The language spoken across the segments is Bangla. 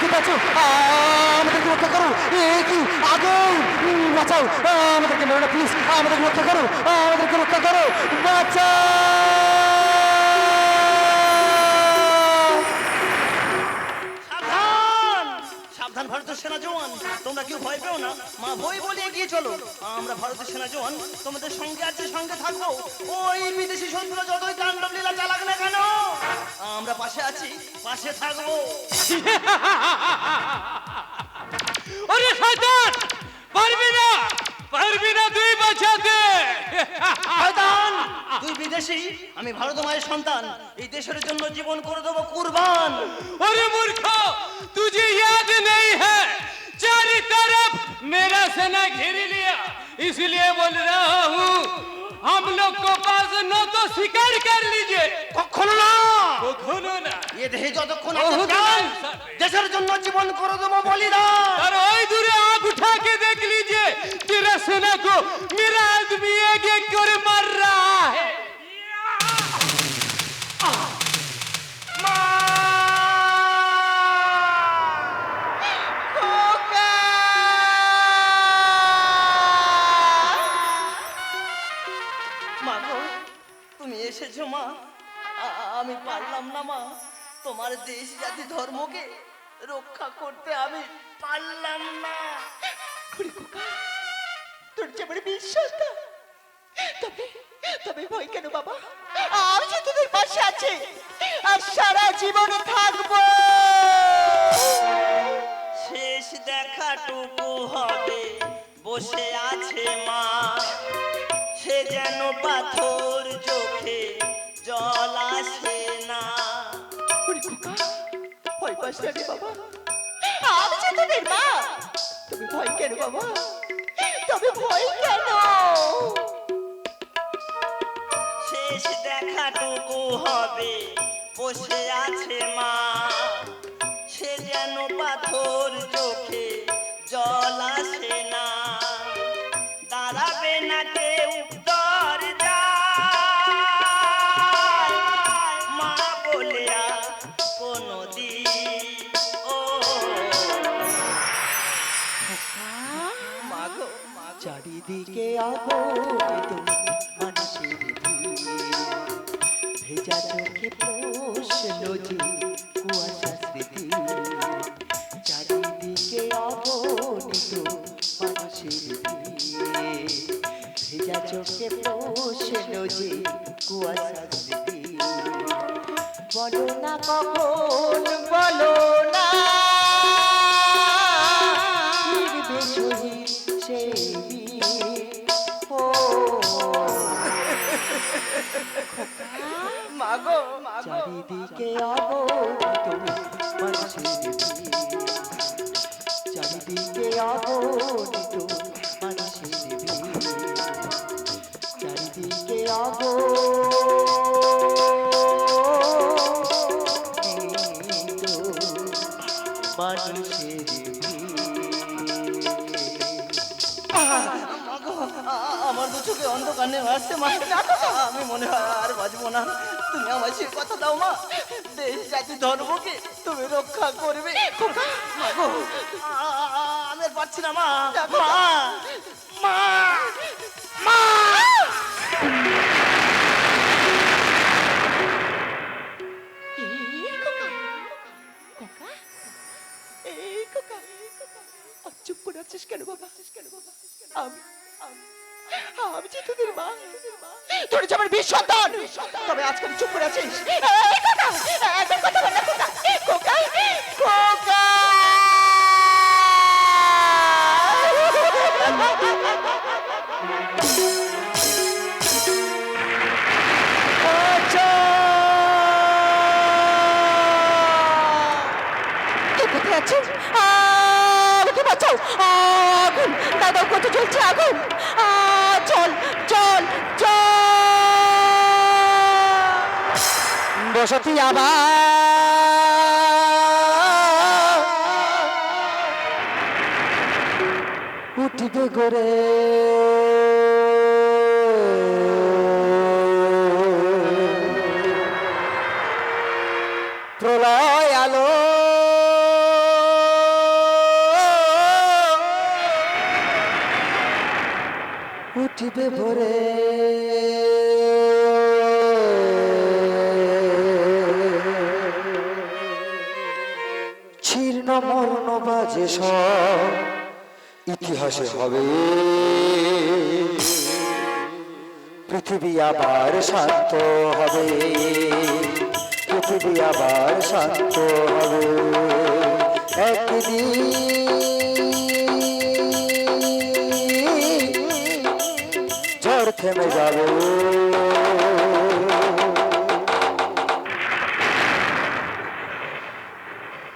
কে কে আমাদেরকে রক্ষা করো। এ, কি? আগুন বাঁচাও। আমাদেরকে মেরো প্লিজ আমাদেরকে রক্ষা করো। আমাদেরকে রক্ষা করো। বাঁচাও! তোমরা কেউ ভয় পেও না। মা বই বলে এগিয়ে চলো। আমরা ভারতের সেনা জওয়ান তোমাদের সঙ্গে আছে সঙ্গে থাকব ওই বিদেশি শত্রুরা যতই তাণ্ডব লীলা চালাক না কেন আমরা পাশে আছি পাশে থাকব। আরে শয়তান পারবি না পারবি না তুই বাঁচাতে। শয়তান তুই বিদেশি আমি ভারত মায়ের সন্তান এই দেশের জন্য জীবন করে দেবো কুরবান। আরে মূর্খ তুই ইয়াদ নেই হ্যাঁ चारी तरफ मेरा सेना घेर लिया इसलिए बोल रहा हूँ हम लोग को पास न तो शिकार कर लीजिए কখনো না কখনো না এ দেহে যতক্ষণ বহুত আছে প্রাণ, নাই। দেশের জন্য জীবন করে দেবো বলিদান और ओए दूरे आंख उठा के देख लीजिए तेरा सेना को मेरा आदमी एक एक कर পারলাম না মা তোমার দেশ জাতি ধর্মকে রক্ষা করতে আমি পারলাম না। তোর যে আমার বিশ্বাস না তবে তবে ভয় কেন বাবা? আমি যে তোদের পাশে আছি আর সারা জীবনে থাকব। শেষ দেখাটুকু হবে বসে আছে মা সে যেন পাথর চোখে পাস না রে বাবা। আমি যে তোদের মা তুমি ভয় কেন বাবা? তবে ভয় কেন? শেষ দেখাটুকু হবে বসে আছে মা। সে যেন পাথর চোখে চারিদিকে অবহিত মানুষের। ভেজা চোখে প্রশ্ন যে কুয়াশা স্মৃতি চারিদিকে অবনীত মানুষের। ভেজা চোখে প্রশ্ন যে কুয়াশা স্মৃতি বলো না কখন, বলো মাগো চারিদিকে অবহিত মানুষের নেমে আসছে মা আমি মনে হয় আর বাঁচবো না তুমি আমার সে কথা দাও মা দেশ জাতি ধর্মকে তুমি রক্ষা করবে আমি আর পারছি না মা মা তোর যে আমার বিশ সন্তান তবে আজকে চুপ করে আছিস? একবার কথা বল না খোকা খোকা আগুন। দাদা কত চলছে আগুন? চল চল চল। বসতি আবার উঠিবে করে প্রলয় আলো। উঠিবে ভরে সব ইতিহাসে হবে। পৃথিবী আবার শান্ত হবে। পৃথিবী আবার শান্ত হবে। একদিন ঝড় থেমে যাবে।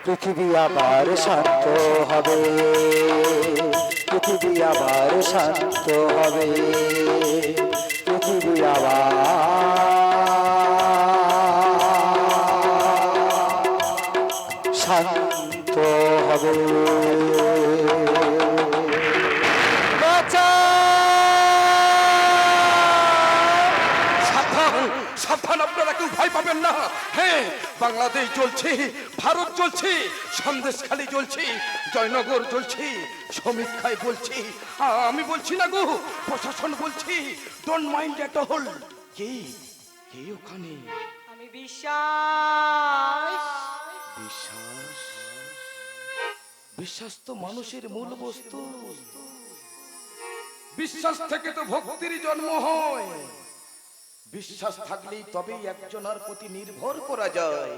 পৃথিবী আবার শান্ত হবে। পৃথিবী আবার শান্ত হবে। পৃথিবী আবার বাংলাদেশ চলছে ভারত চলছে সন্দেশখালি চলছে জয়নগর চলছে সমীক্ষায় বলছি। আমি বলছি না গো প্রশাসন বলছি ডোন্ট মাইন্ড এট অল কে? কে ওখানে? আমি বিশ্বাস। বিশ্বাস? বিশ্বাস তো মানুষের মূল বস্তু। বিশ্বাস থেকে তো ভক্তির জন্ম হয়। বিশ্বাস থাকলেই তবেই একজনের প্রতি নির্ভর করা যায়।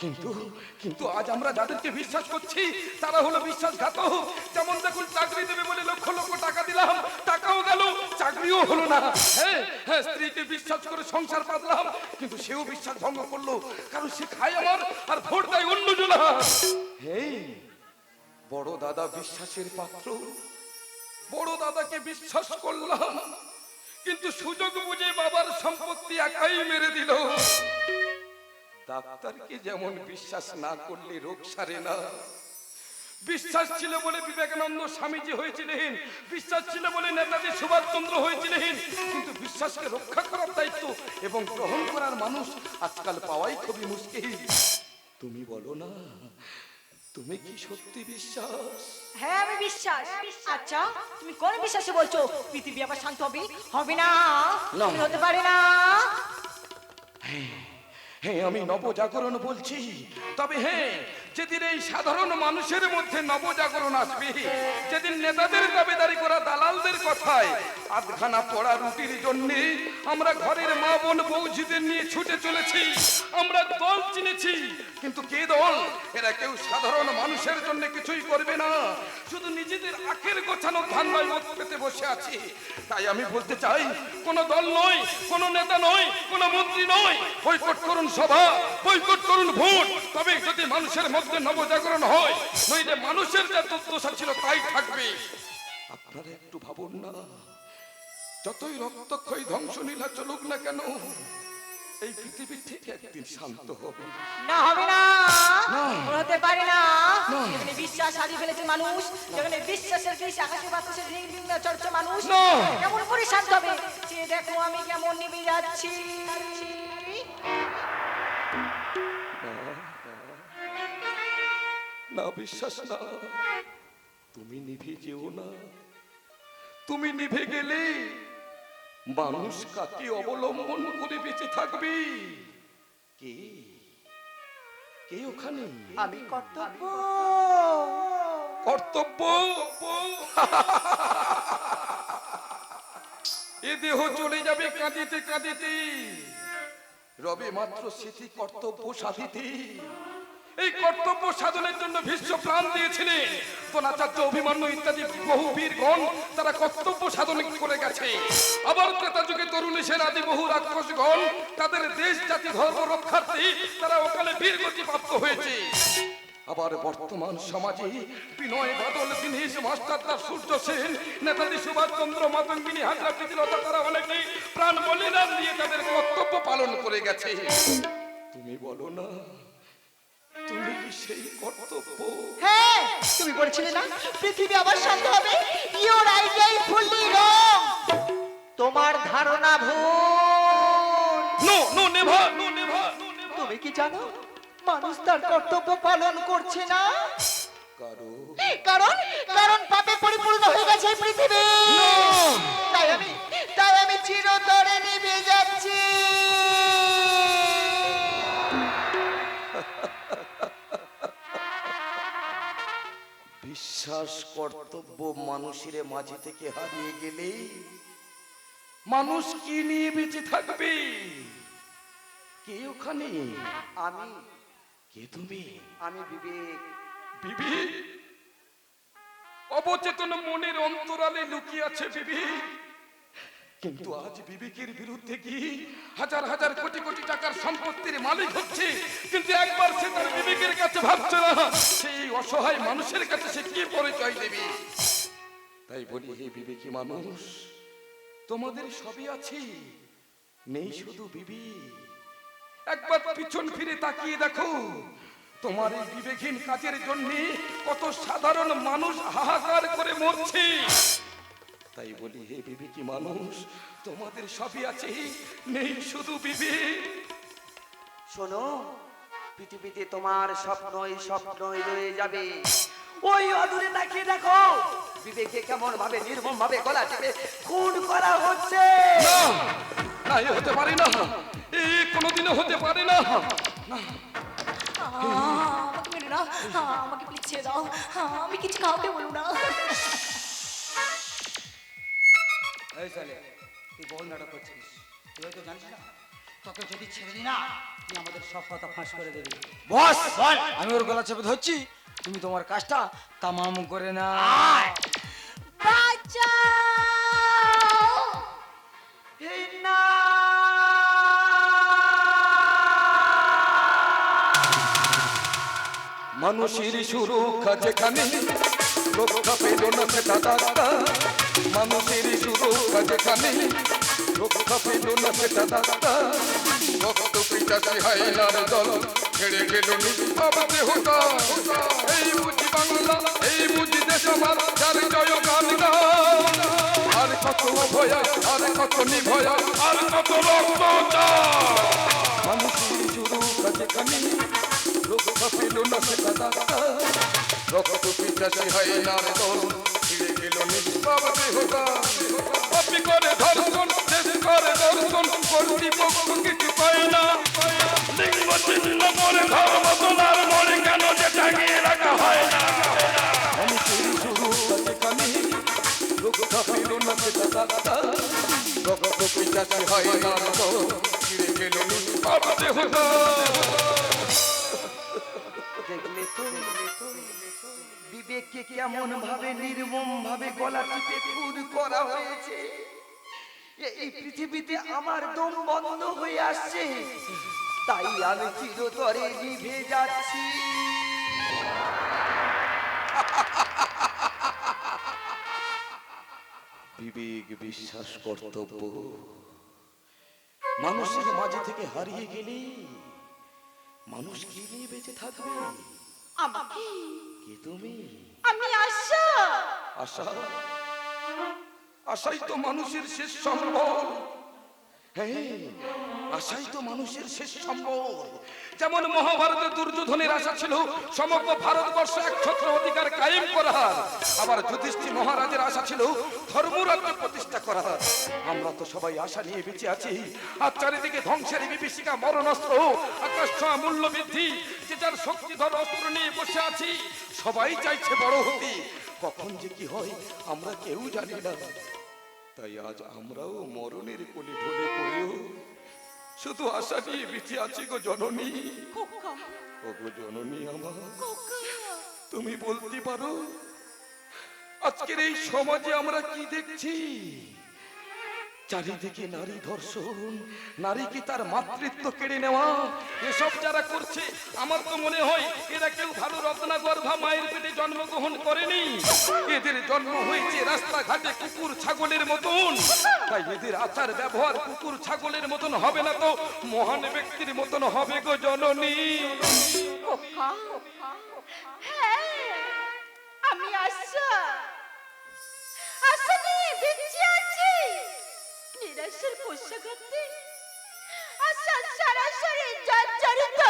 কিন্তু কিন্তু আজ আমরা যাদেরকে বিশ্বাস করছি, তারা হলো বিশ্বাসঘাতক। যেমন দেখুন, চাকরি দেবে বলে লক্ষ লক্ষ টাকা দিলাম, টাকাও গেল, চাকরিও হলো না। হ্যাঁ হ্যাঁ স্ত্রীকে বিশ্বাস করে সংসার পাতলাম, কিন্তু সেও বিশ্বাস ভঙ্গ করল, কারণ সে খায় আমার আর ভোট দেয় অন্য জনা হেই, বড় দাদা বিশ্বাসের পাত্র। বড় দাদাকে বিশ্বাস করলাম কিন্তু সুযোগ বুঝে বাবার সম্পত্তি একাই মেরে দিল। ডাক্তারকে যেমন বিশ্বাস না করলে রোগ সারে না। বিশ্বাস ছিল বলে বিবেকানন্দ স্বামীজি হয়েছিলেন। বিশ্বাস ছিল বলে নেতাজি সুভাষচন্দ্র হয়েছিলেন। কিন্তু বিশ্বাসকে রক্ষা করার দায়িত্ব এবং গ্রহণ করার মানুষ আজকাল পাওয়াই খুবই মুশকিল। তুমি বলো না তুমি কি সত্যি বিশ্বাস? হ্যাঁ আমি বিশ্বাস। আচ্ছা তুমি কোন বিশ্বাসে বলছো? পৃথিবী আবার শান্ত হবে? হবে না। তুমি হতে পারে না। হ্যাঁ আমি নবজাগরণ বলছি। তবে হ্যাঁ যেদিন এই সাধারণ মানুষের মধ্যে নবজাগরণ আসবে যেদিন নেতাদের দাবিদারি করা দালালদের কথায় আধখানা পড়া রুটির জন্য আমরা ঘরের মা বোন বৌঝিদের নিয়ে ছুটে চলেছি। আমরা দল চিনেছি, কিন্তু কে দল? এরা কেউ সাধারণ মানুষের জন্য কিছুই করবে না। শুধু নিজেদের আখের গোছানো ধান্দায় মত পেতে বসে আছে। তাই আমি বলতে চাই, কোন দল নয়, কোন নেতা নয়, কোন মন্ত্রী নয়। বৈকট করুন সভা বৈকট করুন ভোট। তবে যদি মানুষের মধ্যে নবজাগরণ হয়, নইলে মানুষের যা দুর্দশা ছিল তাই থাকবে। আপনারা একটু ভাবুন না। যতই রক্তক্ষয়ী ধ্বংসলীলা চলুক না কেন এই পৃথিবী ঠিক একদিন শান্ত হবে। না হবে না। হতে পারে না। যেখানে বিশ্বাস হারিয়ে ফেলেছে মানুষ যেখানে বিশ্বাসের কি আকাশে বাতাসে নির্বিঘ্ন চর্চা মানুষ কেমন করে শান্ত হবে? সে দেখো আমি কেমন নিভে যাচ্ছি। না বিশ্বাস না। তুমি নিভে যেও না। তুমি নিভে গেলে মানুষ কাকে অবলম্বন করে বেঁচে থাকবে? কে? কে ওখানে? আমি কর্তব্য। কর্তব্য? এ দেহ চলে যাবে কাঁদিতে কাঁদিতে। রবে মাত্র স্মৃতি কর্তব্য সাধিতে। এই কর্তব্য সাধনের জন্য ভীষ্ম প্রাণ দিয়েছিলেন। দ্রোণাচার্য, অভিমান্য ইত্যাদি বহু বীরগণ তারা কর্তব্য সাধন করে গেছে। আবার ত্রেতা যুগে তরুণী সেন আদি বহু রাক্ষসগণ তাদের দেশ, জাতি, ধর্ম রক্ষার্থে তারা ওকালে বীরগতি প্রাপ্ত হয়েছে। আবার বর্তমান সমাজে বিনয় বাদল, দীনেশ মাস্টারদা সূর্য সেন, নেতাজি সুভাষচন্দ্র মাতঙ্গিনী, হাজরা প্রীতিলতা, তারা অনেকেই প্রাণ বলিদান দিয়ে তাদের কর্তব্য পালন করে গেছে। তুমি বলো না তুমি সেই কর্তব্য? হ্যাঁ তুমি বলেছিলে না? পৃথিবী আবার শান্ত হবে? ইওর আইডিয়াই ফুললি রং তোমার ধারণা ভুল। No no never no never তুমি কি জানো? মানুষ তার কর্তব্য পালন করছে না? কারণ? কারণ? পাপে পরিপূর্ণ হয়ে গেছে পৃথিবী। তাই আমি তাই আমি চিরতরে নিভে যাচ্ছি। বিশ্বাস কর্তব্য মানুষের মাঝে থেকে হারিয়ে গেলেই মানুষ কি নিয়ে বেঁচে থাকবে? কে ওখানে? আমি। কে তুমি? আমি বিবেক। বিবেক? অবচেতন মনের অন্তরালে লুকিয়ে আছে বিবি কিন্তু আজ বিবেকের বিরুদ্ধে কি হাজার হাজার কোটি কোটি টাকার সম্পত্তির মালিক হচ্ছে? কিন্তু একবার সে তার বিবেকের কাছে ভাবছে না সেই অসহায় মানুষের কাছে সে কি পরিচয় দেবে? তাই বলি, হে বিবেকী মানুষ, তোমাদের সবই আছে, নেই শুধু বিবি একবার পিছন ফিরে তাকিয়ে দেখো, তোমার এই বিবেকহীন কাজের জন্য কত সাধারণ মানুষ হাহাকার করে মরছে। তাই বলি হে বিবেকী মানুষ তোমাদের সবই আছে নেই শুধু বিবেক। শোনো পৃথিবীতে তোমার স্বপ্নই স্বপ্নই রয়ে যাবে। ওই অদূরে তাকিয়ে দেখো। বিবেকে কেমন ভাবে নির্মম ভাবে গলা টিপে খুন করা হচ্ছে? না না এ হতে পারে না। এ কোনোদিনও হতে পারে না। আমাকে মেরো না আমাকে প্লিজ ছেড়ে দাও। আমি কিছু কাউকে বলব না। এই সালে তুই বহু নাটক করছিস। তুই হয়তো জানিস না? তোকে যদি ছেড়ে দিই না তুই আমাদের সব কথা ফাঁস করে দিবি। বস! আমি ওর গলা চেপে ধরছি তুমি তোমার কাজটা তামাম করে না বাঁচাও! এই না মানুষের সুরক্ষা যেখানে রক্ষা পেল না সেটা ডাক্তার মানুষের সুরক্ষা যেখানে রক্ষা পেল না সেটা ডাক্তার রক্ত পিটাসি হাইনার দল ছেড়ে গেল নিষ্পাপ দেহতা এই বুঝি বাংলা, এই বুঝি দেশ আমার, যার জয় গান। আর কত অভয়া, আর কত নিভয়া, আর কত রক্ত মানুষের সুরক্ষা যেখানে রক্ষা পেল না সেটা ডাক্তার রক্ত পিটাসি হয় না রে দল গেল নিষ্পাপ দেহতা কপি করে ধর্ষণ শেষ করে দর্শন কর্তৃপক্ষ কিছু পায় না লিঙ্গ চিহ্ন করে ধর্ম তোলার মনে কেন যে টাঙিয়ে রাখা হয় না রক্ত পিটাসি হয় না রে দল গেল নিষ্পাপ দেহতা বিবেককে কেমন ভাবে নির্মম ভাবে গলা টিপে খুন করা হয়েছে? এই পৃথিবীতে আমার দম বন্ধ হয়ে আসছে। তাই আমি চিরতরে নিভে যাচ্ছি। বিবেক বিশ্বাস কর্তব্য। মানুষের মাঝে থেকে হারিয়ে গেলে মানুষ কি নিয়ে বেঁচে থাকবে? আমাকে। কে তুমি? আমি আশা। আশা? আশাই তো মানুষের শেষ সম্বল। হ্যাঁ। আশাই তো মানুষের শেষ সম্বল। যেমন মহাভারতে দুর্যোধনের আশা ছিল, সমগ্র ভারতবর্ষ একছত্র অধিকার কায়েম করার। আবার যুধিষ্ঠির মহারাজের আশা ছিল, ধর্মরাজ্য প্রতিষ্ঠা করার। আমরা তো সবাই আশা নিয়ে বেঁচে আছি। আর চারিদিকে ধ্বংসের বিভীষিকা, মরণাস্ত্র আকাশ মূল্য বৃদ্ধি যে যার শক্তিধর অস্ত্র নিয়ে বসে আছি, সবাই চাইছে বড় হতে। কখন যে কি হয়, আমরা কেউ জানি না। তাই আজ আমরাও মরণের কোলে ঢলে পড়েও শুধু আশা নিয়ে বেঁচে আছি গো জননী। ও গো জননী আমার। তুমি বলতে পারো আজকের এই সমাজে আমরা কি দেখছি? চারিদিকে নারী ধর্ষণ নারীকে তার মাতৃত্ব কেড়ে নেওয়া? এসব যারা করছে, আমার তো মনে হয় এরা কেউ ভালো রত্না গর্ভা মায়ের পেটে জন্মগ্রহণ করেনি। এদের জন্ম হয়েছে রাস্তাঘাটে কুকুর, ছাগলের মতন। তাই এদের আচার ব্যবহার কুকুর, ছাগলের মতন হবে না তো, মহান ব্যক্তির মতন হবে গো জননী। হ্যাঁ আমি আশা। আশা নিয়ে নিরাশের পোষাঘাতে আর সারা শরীর জর্জরিত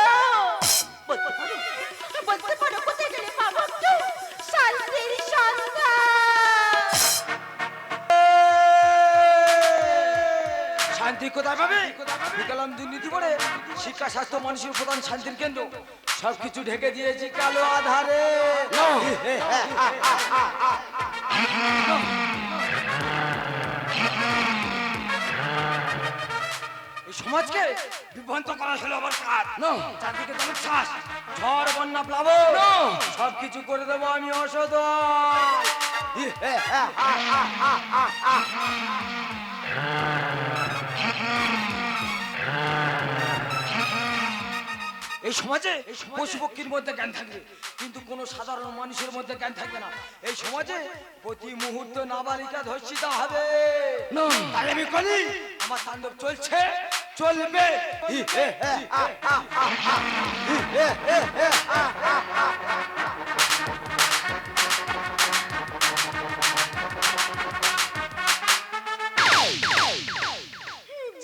বলতে পারো বলতে গেলে পাবো তো শান্তির শান্তি কোথায় পাবে বিকলাম দুর্নীতি করে শিক্ষা স্বাস্থ্য মানুষের প্রধান শান্তির কেন্দ্র সবকিছু ঢেকে দিয়েছি কালো আধারে সমাজকে বিভ্রান্ত করা ছিল আবার কাজ না চারদিকে তোমার শ্বাস ঝড় বন্যা প্লাবন। না। সব কিছু করে দেবো আমি অসদ এই সমাজে পশু পক্ষীর মধ্যে জ্ঞান থাকবে কিন্তু কোনো সাধারণ মানুষের মধ্যে জ্ঞান থাকবে না। এই সমাজে প্রতি মুহূর্ত নাবালিকা ধর্ষিতা হবে। আমি আমার তাণ্ডব চলছে। চলবে।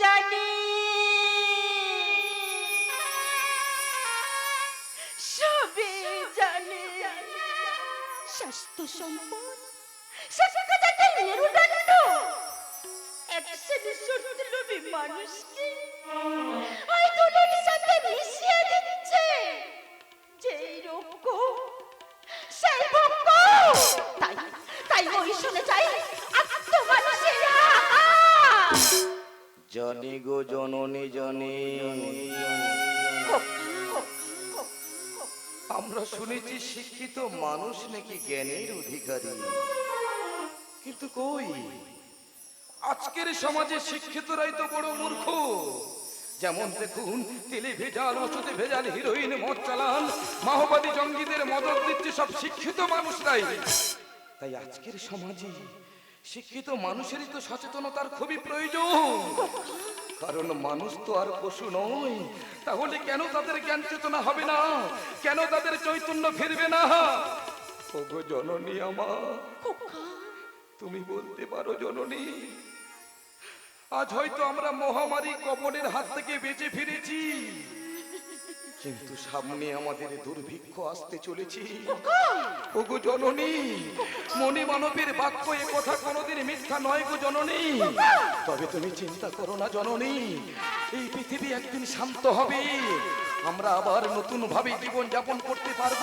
জানি। সবে জানি। স্বাস্থ্য সম্পদ। শিক্ষা যাতে মেরুদণ্ড এক শ্রেণি সত্যলোভী মানুষকে ওই দুলের সাথে মিশিয়ে দিচ্ছে। যেই রক্ষ সেই ভক্ষ তাই তাই ওই শুনে যাই জনি গো জননী জনি আমরা শুনেছি শিক্ষিত মানুষ নাকি জ্ঞানের অধিকারী। কিন্তু কই? আজকের সমাজে শিক্ষিতরাই তো বড় মূর্খ। যেমন দেখুন তেলে ভেজাল ওষুধে ভেজাল হিরোইন মদ চালান, মাওবাদী জঙ্গিদের মদত দিচ্ছে সব শিক্ষিত মানুষরাই। তাই আজকের সমাজে শিক্ষিত মানুষেরই তো সচেতনতার খুবই প্রয়োজন। কারণ মানুষ তো আর পশু নয়। তাহলে কেন তাদের জ্ঞান চেতনা হবে না? কেন তাদের চৈতন্য ফিরবে না? ওগো জননী আমার, তুমি বলতে পারো জননী আজ হয়তো আমরা মহামারী কবরের হাত থেকে বেঁচে ফিরেছি। কিন্তু সামনে আমাদের দুর্ভিক্ষ আসতে চলেছে। ওগো জননী, মনে মানবের বাক্য এ কথা কোনোদিন মিথ্যা নয় গো জননী। তবে তুমি চিন্তা করো না জননী, এই পৃথিবী একদিন শান্ত হবে। আমরা আবার নতুন ভাবে জীবন যাপন করতে পারব।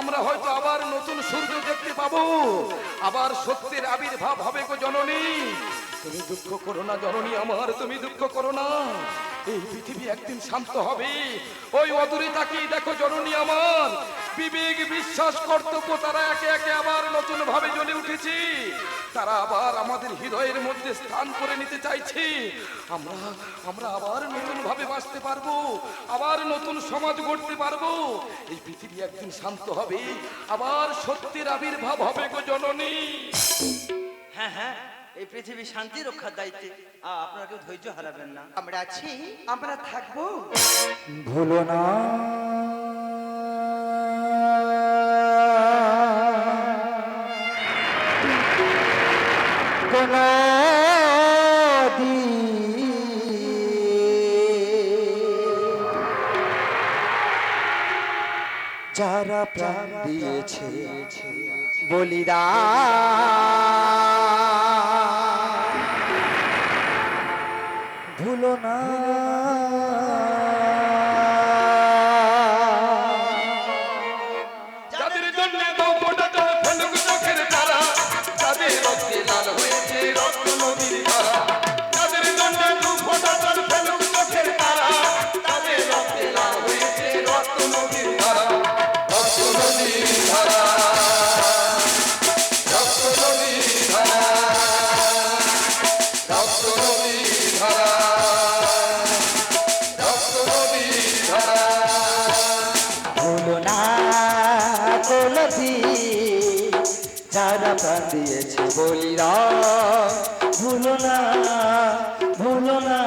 আমরা হয়তো আবার নতুন সূর্য দেখতে পাবো। আবার সত্যের আবির্ভাব হবে গো জননী। তুমি দুঃখ করো না, জননী আমার, তুমি দুঃখ করো না। এই পৃথিবী একদিন শান্ত হবে। ওই অদূরে তাকিয়ে দেখো, জননী আমার। বিবেক বিশ্বাস, কর্তব্য, তারা একে একে আবার নতুন ভাবে জ্বলে উঠেছে। তারা আবার আমাদের হৃদয়ের মধ্যে স্থান করে নিতে চাইছে। আমরা আমরা আবার নতুন ভাবে বাঁচতে পারব, আবার নতুন সমাজ গড়তে পারব। এই পৃথিবী একদিন শান্ত হবে। আবার সত্যের আবির্ভাব হবে গো জননী। হ্যাঁ হ্যাঁ। এই পৃথিবী শান্তি রক্ষার দায়িত্বে। আপনারা কেউ ধৈর্য হারাবেন না। আমরা আছি। আমরা থাকব। ভুলো না। কোন যারা প্রাণ দিয়েছে বলিরা না যারা প্রাণ দিয়েছে বলিরা ভুলো না ভুলো না।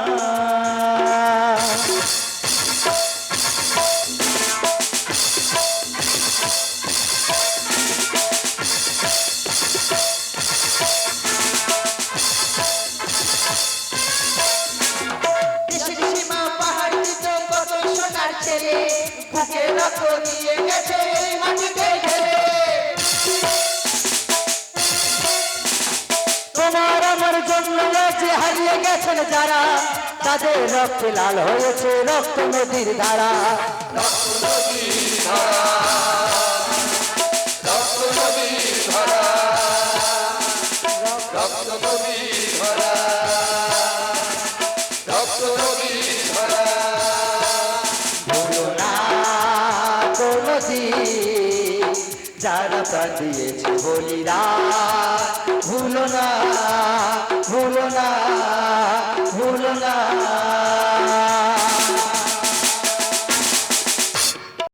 তোমার জন্য যে হারিয়ে গেছেন যারা তাদের রক্তে লাল হয়েছে রক্ত নদীর ধারা। ভুলো যারা প্রাণ দিয়েছে বলিরা ভুলো না ভুলো না ভুলো না।